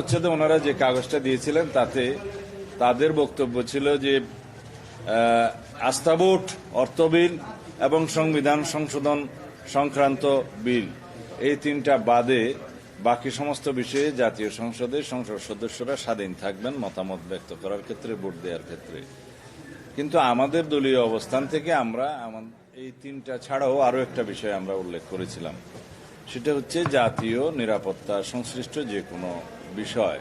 হচ্ছে ওনারা যে কাগজটা দিয়েছিলেন তাতে তাদের বক্তব্য ছিল যে আস্থা ভোট, অর্থ বিল এবং সংবিধান সংশোধন সংক্রান্ত বিল। এই তিনটা বাদে বাকি সমস্ত বিষয়ে জাতীয় সংসদে সংসদ সদস্যরা স্বাধীন থাকবেন, মতামত ব্যক্ত করার ক্ষেত্রে, ভোট দেওয়ার ক্ষেত্রে। কিন্তু আমাদের দলীয় অবস্থান থেকে আমরা এই তিনটা ছাড়াও আরও একটা বিষয় আমরা উল্লেখ করেছিলাম। সেটা হচ্ছে জাতীয় নিরাপত্তা সংশ্লিষ্ট যে কোনো বিষয়।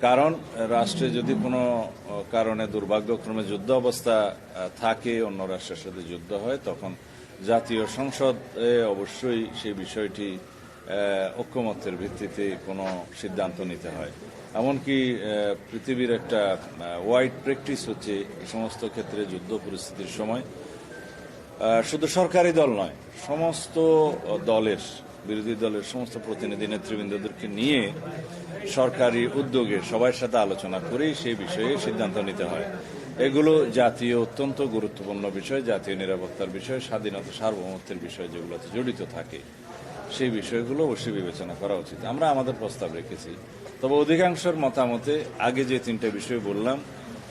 কারণ, রাষ্ট্রে যদি কোনো কারণে দুর্ভাগ্যক্রমে যুদ্ধ অবস্থা থাকে, অন্য রাষ্ট্রের সাথে যুদ্ধ হয়, তখন জাতীয় সংসদে অবশ্যই সেই বিষয়টি ঐক্যমত্যের ভিত্তিতে কোনো সিদ্ধান্ত নিতে হয়। এমনকি পৃথিবীর একটা ওয়াইড প্র্যাকটিস হচ্ছে সমস্ত ক্ষেত্রে যুদ্ধ পরিস্থিতির সময়। শুধু সরকারি দল নয়, সমস্ত দলের, বিরোধী দলের সমস্ত প্রতিনিধি, নেতৃবৃন্দদেরকে নিয়ে সরকারি উদ্যোগে সবার সাথে আলোচনা করেই সেই বিষয়ে সিদ্ধান্ত নিতে হয়। এগুলো জাতীয় অত্যন্ত গুরুত্বপূর্ণ বিষয়, জাতীয় নিরাপত্তার বিষয়, স্বাধীনতা, সার্বভৌমত্বের বিষয় যেগুলোতে জড়িত থাকে। সেই বিষয়গুলো অবশ্যই বিবেচনা করা উচিত। আমরা আমাদের প্রস্তাব রেখেছি। তবে অধিকাংশের মতামতে আগে যে তিনটে বিষয় বললাম,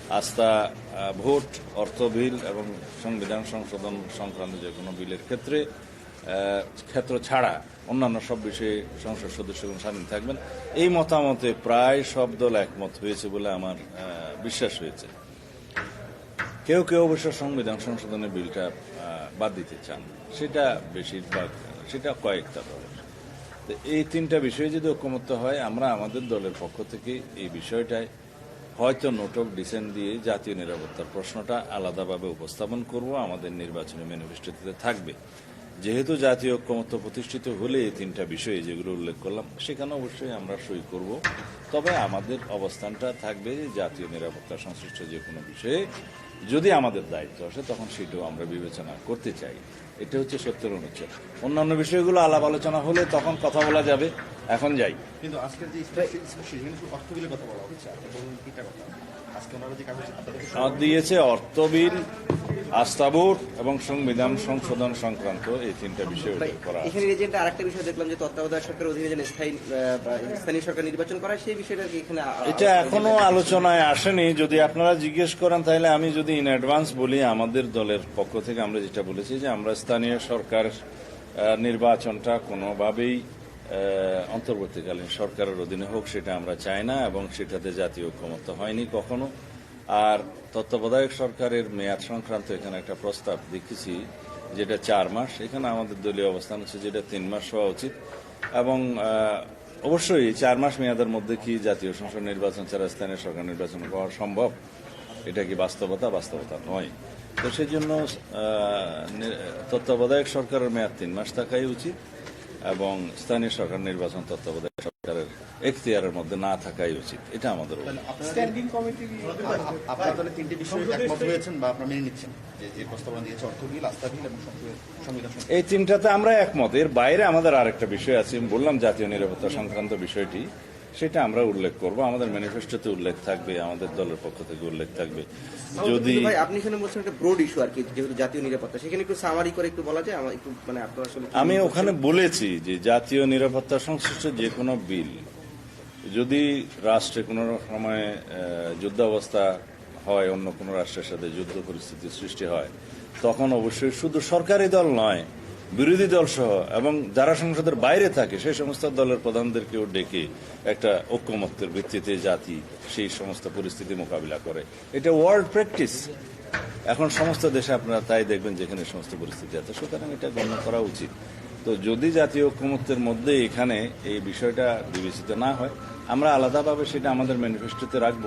আস্থা ভোট, অর্থ বিল এবং সংবিধান সংশোধন সংক্রান্ত যে কোনো বিলের ক্ষেত্রে ক্ষেত্র ছাড়া অন্যান্য সব বিষয়ে সংসদ সদস্যগণ স্বাধীন থাকবেন। এই মতামতে প্রায় সব দল একমত হয়েছে বলে আমার বিশ্বাস হয়েছে। কেউ কেউ অবশ্য সংবিধান সংশোধনের বিলটা বাদ দিতে চান। সেটা বেশিরভাগ, সেটা কয়েকটা দলের তো এই তিনটা বিষয়ে যদি ঐক্যমত্য হয়, আমরা আমাদের দলের পক্ষ থেকে এই বিষয়টায় হয়তো নোট অফ ডিসেন্ট দিয়ে জাতীয় নিরাপত্তার প্রশ্নটা আলাদাভাবে উপস্থাপন করব। আমাদের নির্বাচনী ম্যানিফেস্টোতে থাকবে। যেহেতু জাতীয় ঐক্যমত্য প্রতিষ্ঠিত হলে এই তিনটা বিষয়ে যেগুলো উল্লেখ করলাম, সেখানে অবশ্যই আমরা সই করব। তবে আমাদের অবস্থানটা থাকবে যে জাতীয় নিরাপত্তা সংশ্লিষ্ট যে কোনো বিষয়ে। যদি আমাদের দায়িত্ব আসে, তখন সেটাও আমরা বিবেচনা করতে চাই। এটা হচ্ছে সত্যের অনুচ্ছেদ। অন্যান্য বিষয়গুলো আলাপ আলোচনা হলে তখন কথা বলা যাবে। এখন যাই। কিন্তু আজকের যে অর্থ বিলের কথা বলা হচ্ছে আপনি বলুন কথা। আজকে ওনারা যে কাগজ আপনাদের মত দিয়েছে অর্থ বিল আস্থা এবং সংবিধান সংশোধন সংক্রান্ত এই তিনটা বিষয় উল্লেখ করা। এখানে এজেন্টে আরেকটা বিষয় দেখলাম যে তত্ত্বাবধায়ক সরকারের অধীনে যেন স্থায়ী স্থানীয় সরকার নির্বাচন করা সেই বিষয়টা কি এখানে এটা এখনও আলোচনায় আসেনি। যদি আপনারা জিজ্ঞেস করেন তাহলে আমি যদি ইন অ্যাডভান্স বলি আমাদের দলের পক্ষ থেকে আমরা যেটা বলেছি যে আমরা স্থানীয় সরকার নির্বাচনটা কোনোভাবেই অন্তর্বর্তীকালীন সরকারের অধীনে হোক, সেটা আমরা চাই না এবং সেটাতে জাতীয় ঐক্যমত্য হয়নি কখনো। আর তত্ত্বাবধায়ক সরকারের মেয়াদ সংক্রান্ত এখানে একটা প্রস্তাব দেখেছি, যেটা চার মাস। এখানে আমাদের দলীয় অবস্থান হচ্ছে যেটা তিন মাস হওয়া উচিত। এবং অবশ্যই চার মাস মেয়াদের মধ্যে কি জাতীয় সংসদ নির্বাচন ছাড়া স্থানীয় সরকার নির্বাচন করা সম্ভব? এটা কি বাস্তবতা? বাস্তবতা নয়। তো সেই জন্য তত্ত্বাবধায়ক সরকারের মেয়াদ তিন মাস থাকাই উচিত। এবং স্থানীয় সরকার নির্বাচন তত্ত্বাবধায়ক সরকারের এখতিয়ারের মধ্যে না থাকাই উচিত। এটা আমাদের স্ট্যান্ডিং কমিটি আপনারা তাহলে তিনটে বিষয়ে একমত হয়েছেন বা আপনারা মেনে নিচ্ছেন? যে যে প্রস্তাবনা দিয়েছে অর্থ বিল আস্থা বিল এবং সংবিধান- সংবিধান এই তিনটাতে আমরা একমত। এর বাইরে আমাদের আরেকটা বিষয় আছে। বললাম জাতীয় নিরাপত্তা সংক্রান্ত বিষয়টি। সেটা আমরা উল্লেখ করব। আমাদের ম্যানিফেস্টোতে উল্লেখ থাকবে আমাদের দলের পক্ষ থেকে উল্লেখ থাকবে। যদি ভাই আপনি এখানে বলছেন একটা ব্রড ইস্যু আর কি যেহেতু জাতীয় নিরাপত্তা। সেখানে একটু সামারি করে একটু বলা যায় আমার একটু মানে আপনার আসলে আমি ওখানে বলেছি যে জাতীয় নিরাপত্তা সংশ্লিষ্ট যে কোনো বিল যদি রাষ্ট্রে কোনো সময় যুদ্ধাবস্থা হয় অন্য কোনো রাষ্ট্রের সাথে যুদ্ধ পরিস্থিতির সৃষ্টি হয় তখন অবশ্যই শুধু সরকারি দল নয় বিরোধী দল সহ এবং যারা সংসদের বাইরে থাকে, সেই সমস্ত দলের প্রধানদেরকেও ডেকে একটা ঐক্যমত্যের ভিত্তিতে জাতি সেই সমস্ত পরিস্থিতি মোকাবিলা করে। এটা ওয়ার্ল্ড প্র্যাকটিস এখন সমস্ত দেশে আপনারা তাই দেখবেন যেখানে সমস্ত পরিস্থিতি আছে। সুতরাং এটা গণ্য করা উচিত। তো যদি জাতীয় ঐক্যমত্যের মধ্যে এখানে এই বিষয়টা বিবেচিত না হয়, আমরা আলাদাভাবে সেটা আমাদের ম্যানিফেস্টোতে রাখব।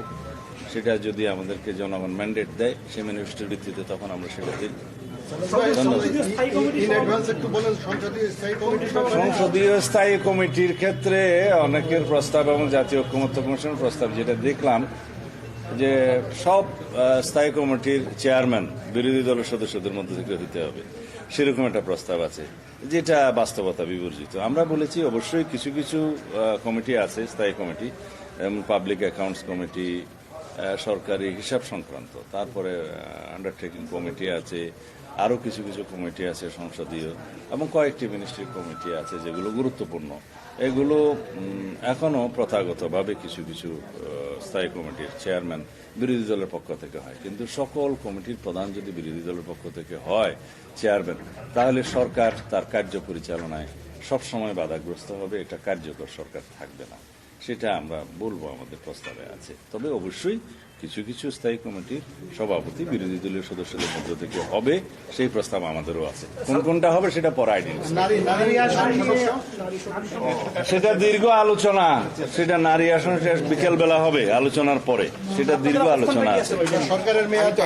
সেটা যদি আমাদেরকে জনগণ ম্যান্ডেট দেয়, সেই ম্যানিফেস্টোর ভিত্তিতে তখন আমরা সেটা দিই ইন অ্যাডভান্স একটু বলেন সংসদীয় স্থায়ী কমিটি সংসদীয় স্থায়ী কমিটির ক্ষেত্রে অনেকের প্রস্তাব এবং জাতীয় ঐক্যমত্য কমিশনের প্রস্তাব যেটা দেখলাম যে সব স্থায়ী কমিটির চেয়ারম্যান বিরোধী দলের সদস্যদের মধ্যে থেকে হতে হবে। সেরকম একটা প্রস্তাব আছে যেটা বাস্তবতা বিবর্জিত। আমরা বলেছি অবশ্যই কিছু কিছু কমিটি আছে স্থায়ী কমিটি যেমন পাবলিক অ্যাকাউন্টস কমিটি সরকারি হিসাব সংক্রান্ত। তারপরে আন্ডারটেকিং কমিটি আছে, আরও কিছু কিছু কমিটি আছে সংসদীয় এবং কয়েকটি মিনিস্ট্রি কমিটি আছে যেগুলো গুরুত্বপূর্ণ। এগুলো এখনও প্রথাগতভাবে কিছু কিছু স্থায়ী কমিটির চেয়ারম্যান বিরোধী দলের পক্ষ থেকে হয়। কিন্তু সকল কমিটির প্রধান যদি বিরোধী দলের পক্ষ থেকে হয় চেয়ারম্যান তাহলে সরকার তার কার্য পরিচালনায় সবসময় বাধাগ্রস্ত হবে, এটা কার্যকর সরকার থাকবে না। সেটা আমরা বলব আমাদের প্রস্তাবে আছে। তবে অবশ্যই কিছু কিছু স্থায়ী কমিটির সভাপতি বিরোধী দলীয় সদস্যদের মধ্য থেকে হবে সেই প্রস্তাব আমাদেরও আছে। কোন কোনটা হবে সেটা পরে সেটা দীর্ঘ আলোচনা সেটা নারী আসন বিকেল বেলা হবে আলোচনার পরে। সেটা দীর্ঘ আলোচনা আছে। সরকারের মেয়াদ।